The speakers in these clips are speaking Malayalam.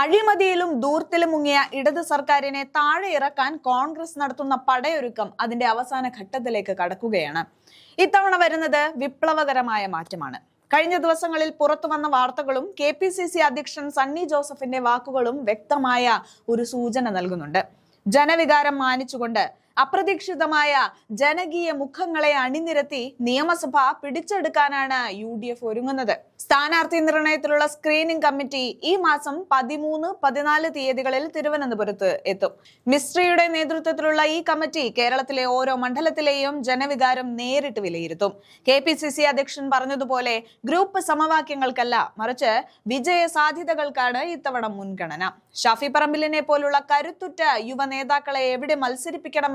അഴിമതിയിലും ദൂർത്തിലും മുങ്ങിയ ഇടത് സർക്കാരിനെ താഴെ ഇറക്കാൻ കോൺഗ്രസ് നടത്തുന്ന പടയൊരുക്കം അതിന്റെ അവസാന ഘട്ടത്തിലേക്ക് കടക്കുകയാണ്. ഇത്തവണ വരുന്നത് വിപ്ലവകരമായ മാറ്റമാണ്. കഴിഞ്ഞ ദിവസങ്ങളിൽ പുറത്തു വന്ന വാർത്തകളും കെ പി സി സി അധ്യക്ഷൻ സണ്ണി ജോസഫിന്റെ വാക്കുകളും വ്യക്തമായ ഒരു സൂചന നൽകുന്നുണ്ട്. ജനവികാരം മാനിച്ചുകൊണ്ട് അപ്രതീക്ഷിതമായ ജനകീയ മുഖങ്ങളെ അണിനിരത്തി നിയമസഭ പിടിച്ചെടുക്കാനാണ് യു ഡി എഫ് ഒരുങ്ങുന്നത്. സ്ഥാനാർത്ഥി നിർണയത്തിലുള്ള സ്ക്രീനിംഗ് കമ്മിറ്റി ഈ മാസം പതിമൂന്ന് പതിനാല് തീയതികളിൽ തിരുവനന്തപുരത്ത് എത്തും. മിസ്ട്രിയുടെ നേതൃത്വത്തിലുള്ള ഈ കമ്മിറ്റി കേരളത്തിലെ ഓരോ മണ്ഡലത്തിലെയും ജനവികാരം നേരിട്ട് വിലയിരുത്തും. കെ പി സി സി അധ്യക്ഷൻ പറഞ്ഞതുപോലെ ഗ്രൂപ്പ് സമവാക്യങ്ങൾക്കല്ല മറിച്ച് വിജയ സാധ്യതകൾക്കാണ് ഇത്തവണ മുൻഗണന. ഷാഫി പറമ്പിലിനെ പോലുള്ള കരുത്തുറ്റ യുവ നേതാക്കളെ എവിടെ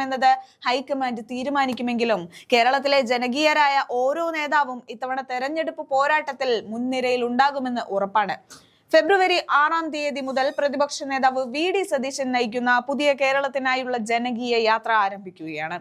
മത്സരിപ്പിക്കണമെന്നത് ഹൈക്കമാൻഡ് തീരുമാനിക്കുമെങ്കിലും കേരളത്തിലെ ജനകീയരായ ഓരോ നേതാവും ഇത്തവണ തെരഞ്ഞെടുപ്പ് പോരാട്ടത്തിൽ മുൻനിരയിൽ ഉണ്ടാകുമെന്ന് ഉറപ്പാണ്. ഫെബ്രുവരി ആറാം തീയതി മുതൽ പ്രതിപക്ഷ നേതാവ് വി ഡി സതീശൻ നയിക്കുന്ന പുതിയ കേരളത്തിനായുള്ള ജനകീയ യാത്ര ആരംഭിക്കുകയാണ്.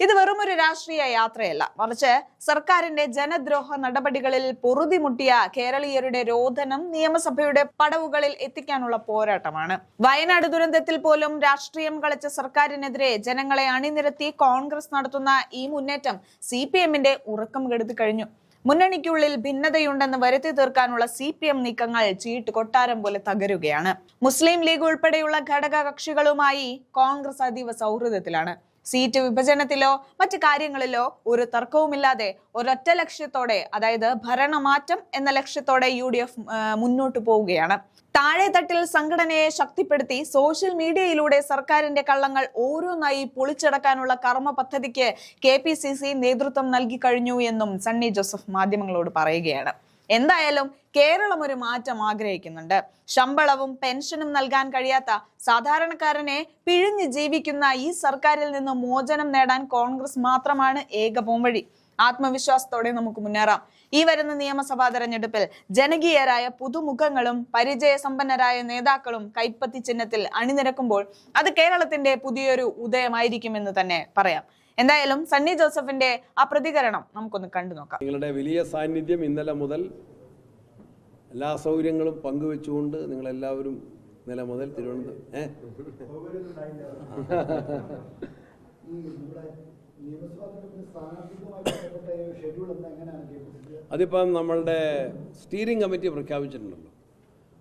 ഇത് വെറും ഒരു രാഷ്ട്രീയ യാത്രയല്ല. മറിച്ച് സർക്കാരിന്റെ ജനദ്രോഹ നടപടികളിൽ പൊറുതിമുട്ടിയ കേരളീയരുടെ രോധനം നിയമസഭയുടെ പടവുകളിൽ എത്തിക്കാനുള്ള പോരാട്ടമാണ്. വയനാട് ദുരന്തത്തിൽ പോലും രാഷ്ട്രീയം കളിച്ച സർക്കാരിനെതിരെ ജനങ്ങളെ അണിനിരത്തി കോൺഗ്രസ് നടത്തുന്ന ഈ മുന്നേറ്റം സി പി എമ്മിന്റെ ഉറക്കം കെടുത്തി കഴിഞ്ഞു. മുന്നണിക്കുള്ളിൽ ഭിന്നതയുണ്ടെന്ന് വരുത്തി തീർക്കാനുള്ള സി പി എം നീക്കങ്ങൾ ചീട്ട് കൊട്ടാരം പോലെ തകരുകയാണ്. മുസ്ലിം ലീഗ് ഉൾപ്പെടെയുള്ള ഘടക കക്ഷികളുമായി കോൺഗ്രസ് അതീവ സൗഹൃദത്തിലാണ്. സീറ്റ് വിഭജനത്തിലോ മറ്റു കാര്യങ്ങളിലോ ഒരു തർക്കവുമില്ലാതെ ഒരൊറ്റ ലക്ഷ്യത്തോടെ അതായത് ഭരണമാറ്റം എന്ന ലക്ഷ്യത്തോടെ യു ഡി എഫ് മുന്നോട്ട് പോവുകയാണ്. താഴെ തട്ടിൽ സംഘടനയെ ശക്തിപ്പെടുത്തി സോഷ്യൽ മീഡിയയിലൂടെ സർക്കാരിന്റെ കള്ളങ്ങൾ ഓരോന്നായി പൊളിച്ചടക്കാനുള്ള കർമ്മ പദ്ധതിക്ക് കെ പി സി സി നേതൃത്വം നൽകി കഴിഞ്ഞു എന്നും സണ്ണി ജോസഫ് മാധ്യമങ്ങളോട് പറയുകയാണ്. എന്തായാലും കേരളം ഒരു മാറ്റം ആഗ്രഹിക്കുന്നുണ്ട്. ശമ്പളവും പെൻഷനും നൽകാൻ കഴിയാത്ത സാധാരണക്കാരനെ പിഴിഞ്ഞ് ജീവിക്കുന്ന ഈ സർക്കാരിൽ നിന്ന് മോചനം നേടാൻ കോൺഗ്രസ് മാത്രമാണ് ഏക പോംവഴി. ആത്മവിശ്വാസത്തോടെ നമുക്ക് മുന്നേറാം. ഈ വരുന്ന നിയമസഭാ തെരഞ്ഞെടുപ്പിൽ ജനകീയരായ പുതുമുഖങ്ങളും പരിചയസമ്പന്നരായ നേതാക്കളും കൈപ്പത്തി ചിഹ്നത്തിൽ അണിനിരക്കുമ്പോൾ അത് കേരളത്തിന്റെ പുതിയൊരു ഉദയമായിരിക്കുമെന്ന് തന്നെ പറയാം. എന്തായാലും സണ്ണി ജോസഫിന്റെ ആ പ്രതികരണം നമുക്കൊന്ന് കണ്ടു നോക്കാം. നിങ്ങളുടെ വലിയ സാന്നിധ്യം ഇന്നലെ മുതൽ എല്ലാ സൗകര്യങ്ങളും പങ്കുവെച്ചുകൊണ്ട് നിങ്ങൾ എല്ലാവരും ഇന്നലെ മുതൽ തിരുവനന്തപുരം ഏ? അതിപ്പം നമ്മളുടെ സ്റ്റീറിംഗ് കമ്മിറ്റി പ്രഖ്യാപിച്ചിട്ടുണ്ടല്ലോ.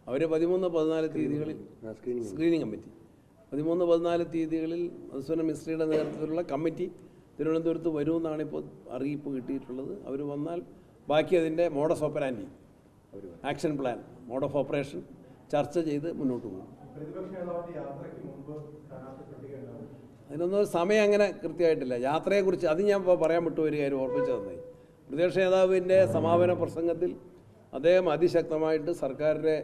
അവർ പതിമൂന്ന് പതിനാല് തീയതികളിൽ സ്ക്രീനിങ് കമ്മിറ്റി പതിമൂന്ന് പതിനാല് തീയതികളിൽ മധുസൂന മിശ്രയുടെ നേതൃത്വത്തിലുള്ള കമ്മിറ്റി തിരുവനന്തപുരത്ത് വരുമെന്നാണ് ഇപ്പോൾ അറിയിപ്പ് കിട്ടിയിട്ടുള്ളത്. അവർ വന്നാൽ ബാക്കി അതിന്റെ modus operandi action plan mode of operation ചർച്ച ചെയ്ത് മുന്നോട്ട് പോകും. അതിനൊന്നും സമയം അങ്ങനെ കൃത്യമായിട്ടില്ല. യാത്രയെക്കുറിച്ച് അത് ഞാൻ ഇപ്പോൾ പറയാൻ വിട്ടു ഒരു കാര്യം ഓർപ്പിച്ചു തന്നെ പ്രതിപക്ഷ നേതാവിന്റെ സമാപന പ്രസംഗത്തിൽ അദ്ദേഹം അതിശക്തമായിട്ട് സർക്കാരിനെ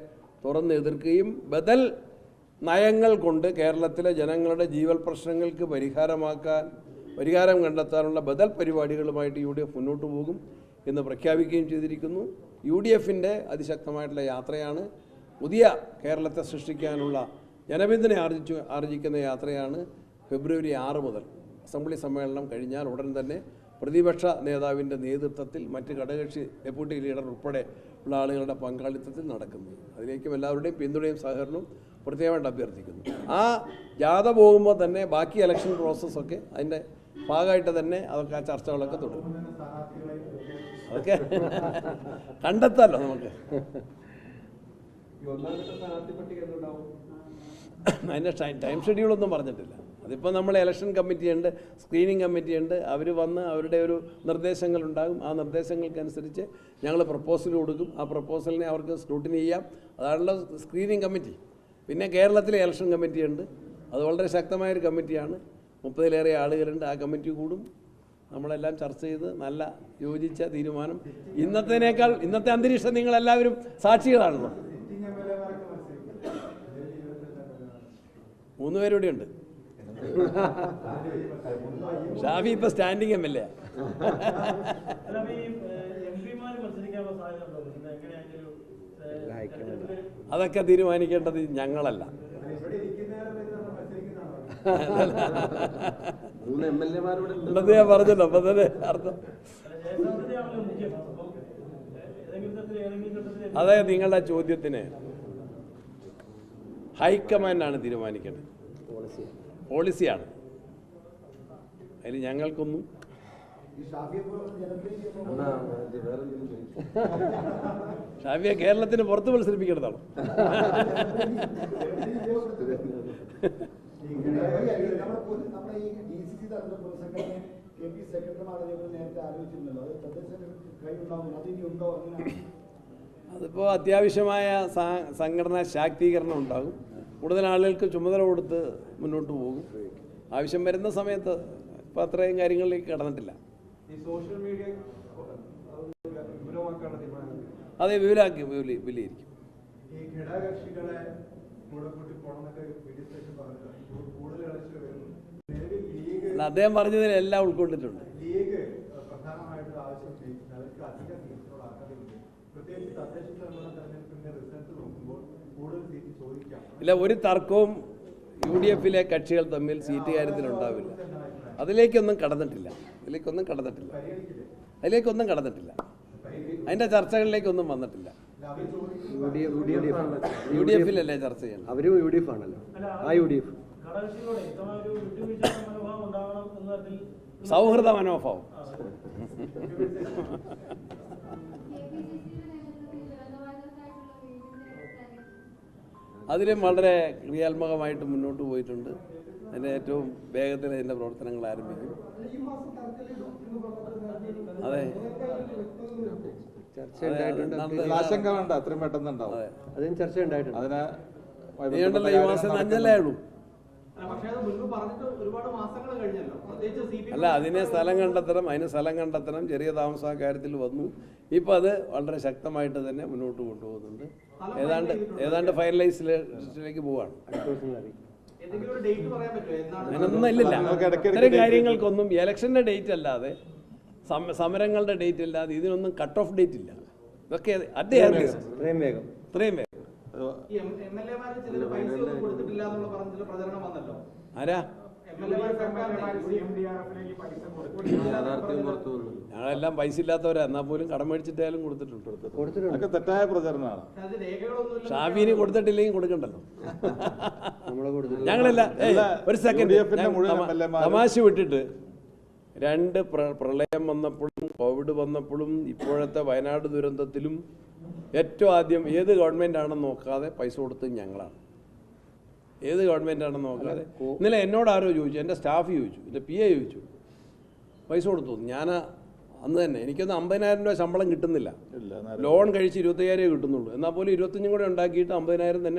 തുറന്ന് എതിർക്കുകയും ബദൽ നയങ്ങൾ കൊണ്ട് കേരളത്തിലെ ജനങ്ങളുടെ ജീവൽ പ്രശ്നങ്ങൾക്ക് പരിഹാരമാക്കാൻ പരിഹാരം കണ്ടെത്താനുള്ള ബദൽ പരിപാടികളുമായിട്ട് യു ഡി എഫ് മുന്നോട്ട് പോകും എന്ന് പ്രഖ്യാപിക്കുകയും ചെയ്തിരിക്കുന്നു. യു ഡി എഫിന്റെ അതിശക്തമായിട്ടുള്ള യാത്രയാണ് പുതിയ കേരളത്തെ സൃഷ്ടിക്കാനുള്ള ജനപിന്തുണ ആർജിച്ചു ആർജിക്കുന്ന യാത്രയാണ് ഫെബ്രുവരി ആറ് മുതൽ. അസംബ്ലി സമ്മേളനം കഴിഞ്ഞാൽ ഉടൻ തന്നെ പ്രതിപക്ഷ നേതാവിന്റെ നേതൃത്വത്തിൽ മറ്റ് ഘടകകക്ഷി ഡെപ്യൂട്ടി ലീഡർ ഉൾപ്പെടെ ഉള്ള ആളുകളുടെ പങ്കാളിത്തത്തിൽ നടക്കുന്നത് അതിലേക്കും എല്ലാവരുടെയും പിന്തുണയും സഹകരണവും പ്രത്യേകമായിട്ട് അഭ്യർത്ഥിക്കുന്നു. ആ ജാഥ പോകുമ്പോൾ തന്നെ ബാക്കി ഇലക്ഷൻ പ്രോസസ്സൊക്കെ അതിന്റെ ഭാഗമായിട്ട് തന്നെ അതൊക്കെ ആ ചർച്ചകളൊക്കെ തുടരും. അതൊക്കെ കണ്ടെത്താമല്ലോ നമുക്ക്. അതിന്റെ ടൈം ഷെഡ്യൂളൊന്നും പറഞ്ഞിട്ടില്ല. അതിപ്പോൾ നമ്മൾ ഇലക്ഷൻ കമ്മിറ്റി ഉണ്ട് സ്ക്രീനിങ് കമ്മിറ്റി ഉണ്ട്. അവർ വന്ന് അവരുടെ ഒരു നിർദ്ദേശങ്ങളുണ്ടാകും ആ നിർദ്ദേശങ്ങൾക്കനുസരിച്ച് ഞങ്ങൾ പ്രപ്പോസൽ കൊടുക്കും. ആ പ്രപ്പോസലിനെ അവർക്ക് സ്ക്രൂട്ടിനി ചെയ്യാം. അതാണല്ലോ സ്ക്രീനിങ് കമ്മിറ്റി പിന്നെ കേരളത്തിലെ ഇലക്ഷൻ കമ്മിറ്റിയുണ്ട്. അത് വളരെ ശക്തമായൊരു കമ്മിറ്റിയാണ്. മുപ്പതിലേറെ ആളുകളുണ്ട്. ആ കമ്മിറ്റി കൂടും. നമ്മളെല്ലാം ചർച്ച ചെയ്ത് നല്ല യോജിച്ച തീരുമാനം. ഇന്നത്തേനേക്കാൾ ഇന്നത്തെ അന്തരീക്ഷം നിങ്ങളെല്ലാവരും സാക്ഷികളാണല്ലോ. മൂന്ന് പേരൂടെ ഉണ്ട് ഷാഫി ഇപ്പൊ സ്റ്റാൻഡിങ് എം എൽ എ. അതൊക്കെ തീരുമാനിക്കേണ്ടത് ഞങ്ങളല്ല. ഉണ്ടെന്ന് ഞാൻ പറഞ്ഞല്ലോ അപ്പൊ തന്നെ അർത്ഥം. അതെ നിങ്ങളുടെ ചോദ്യത്തിന് ഹൈക്കമാൻഡാണ് തീരുമാനിക്കേണ്ടത്. പോളിസിയാണ്. അതിൽ ഞങ്ങൾക്കൊന്നും ഷാഫിയെ കേരളത്തിന് പുറത്ത് മത്സരിപ്പിക്കേണ്ടതാണ് അതിപ്പോ അതിപ്പോൾ അത്യാവശ്യമായ സംഘടനാ ശാക്തീകരണം ഉണ്ടാകും. കൂടുതൽ ആളുകൾക്ക് ചുമതല കൊടുത്ത് മുന്നോട്ട് പോകും. ആവശ്യം വരുന്ന സമയത്ത് ഇപ്പോൾ അത്രയും കാര്യങ്ങളിലേക്ക് കടന്നിട്ടില്ല. സോഷ്യൽ മീഡിയ അതേ വിപുലാക്കി വിപുലീ- വിപുലീകരിക്കും. അദ്ദേഹം പറഞ്ഞതിൽ എല്ലാം ഉൾക്കൊണ്ടിട്ടുണ്ട്. ഇല്ല ഒരു തർക്കവും യു ഡി എഫിലെ കക്ഷികൾ തമ്മിൽ സീറ്റ് കാര്യത്തിൽ ഉണ്ടാവില്ല അതിലേക്കൊന്നും കടന്നിട്ടില്ല. അതിലേക്കൊന്നും കടന്നിട്ടില്ല. അതിലേക്കൊന്നും കടന്നിട്ടില്ല. അതിന്റെ ചർച്ചകളിലേക്കൊന്നും വന്നിട്ടില്ല. യു ഡി എഫിലല്ലേ ചർച്ച ചെയ്യണം അവരും യു ഡി എഫ് ആണല്ലോ ആ യു ഡി എഫ് സൗഹൃദ ഇത്തവണ അതിലും വളരെ ക്രിയാത്മകമായിട്ട് മുന്നോട്ട് പോയിട്ടുണ്ട്. അതിന്റെ ഏറ്റവും വേഗത്തിൽ അതിന്റെ പ്രവർത്തനങ്ങൾ ആരംഭിക്കും. അതെ. ചർച്ച ഉണ്ടായിട്ടുണ്ട്. നടന്ന- ആശങ്ക വേണ്ട അത്രയും അതിന് ചർച്ച ഉണ്ടായിട്ടുണ്ട്. അതിന് ഈ മാസം അഞ്ചല്ലേ ഉള്ളൂ? അല്ല അതിനെ സ്ഥലം കണ്ടെത്തണം അതിന് സ്ഥലം കണ്ടെത്തണം ചെറിയ താമസ കാര്യത്തിൽ വന്നു. ഇപ്പം അത് വളരെ ശക്തമായിട്ട് തന്നെ മുന്നോട്ട് കൊണ്ടുപോകുന്നുണ്ട്. ഏതാണ്ട് ഏതാണ്ട് ഫൈനലൈസിലേക്ക് പോവാണ്. ഇല്ലില്ല. ഇത്തരം കാര്യങ്ങൾക്കൊന്നും ഇലക്ഷന്റെ ഡേറ്റ് അല്ലാതെ സമരങ്ങളുടെ ഡേറ്റ് അല്ലാതെ ഇതിനൊന്നും കട്ട് ഓഫ് ഡേറ്റ് ഇല്ല. ഇതൊക്കെ വേഗം. ഇത്രയും വേഗം. ആരാ? ഞങ്ങളെല്ലാം പൈസ ഇല്ലാത്തവരാ. എന്നാൽ പോലും കടം മേടിച്ചിട്ടായാലും കൊടുത്തിട്ടുണ്ട്. കൊടുത്തിട്ടുണ്ട്. അതൊക്കെ തെറ്റായ പ്രചരണമാണ്. ഷാബീന് ഷാഫിന് കൊടുത്തിട്ടില്ലെങ്കിൽ കൊടുക്കണ്ടല്ലോ. ഞങ്ങളല്ല. ഒരു സെക്കൻഡ് തമാശ വിട്ടിട്ട് രണ്ട് പ്രളയം വന്നപ്പോഴും കോവിഡ് വന്നപ്പോഴും ഇപ്പോഴത്തെ വയനാട് ദുരന്തത്തിലും ഏറ്റവും ആദ്യം ഏത് ഗവൺമെന്റ് ആണെന്ന് നോക്കാതെ പൈസ കൊടുത്തത് ഞങ്ങളാണ്. ഏത് ഗവൺമെന്റ് ആണെന്ന് നോക്കാതെ ഇന്നലെ എന്നോട് ആരോ ചോദിച്ചു എന്റെ സ്റ്റാഫ് ചോദിച്ചു എന്റെ പി എ ചോദിച്ചു പൈസ കൊടുത്തു. ഞാൻ അന്ന് തന്നെ എനിക്കൊന്ന് അമ്പതിനായിരം രൂപ ശമ്പളം കിട്ടുന്നില്ല. ലോൺ കഴിച്ച് ഇരുപത്തയ്യായിരം കിട്ടുന്നുള്ളൂ. എന്നാൽ പോലും ഇരുപത്തഞ്ചും കൂടെ ഉണ്ടാക്കിയിട്ട് അമ്പതിനായിരം തന്നെ